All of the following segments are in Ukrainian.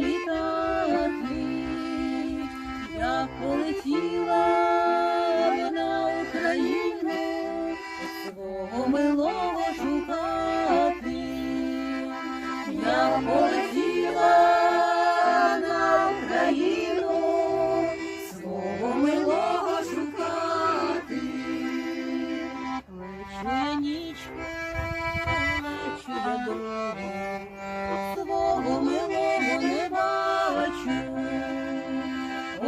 літати, як полетіла на Україну свого милого шукати, як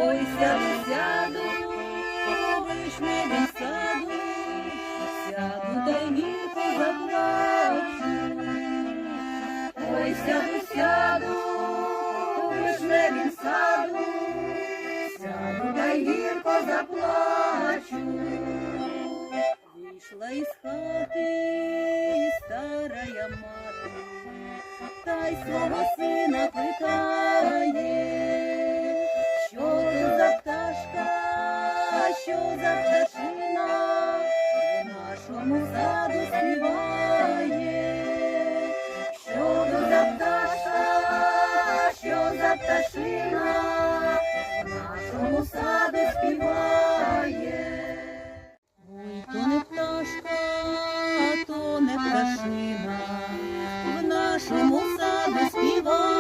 Ой, сяду, сяду, вишневий саду, сяду та й гірко заплачу. Ой, сяду, сяду, вишневий саду, сяду та й гірко заплачу. Вийшла із хати старая мати, та й свого сина питає, Тому саду що до за що за пташина, нашому саду співає, Ой, то не пташка, то не пташина, в нашому саду співає.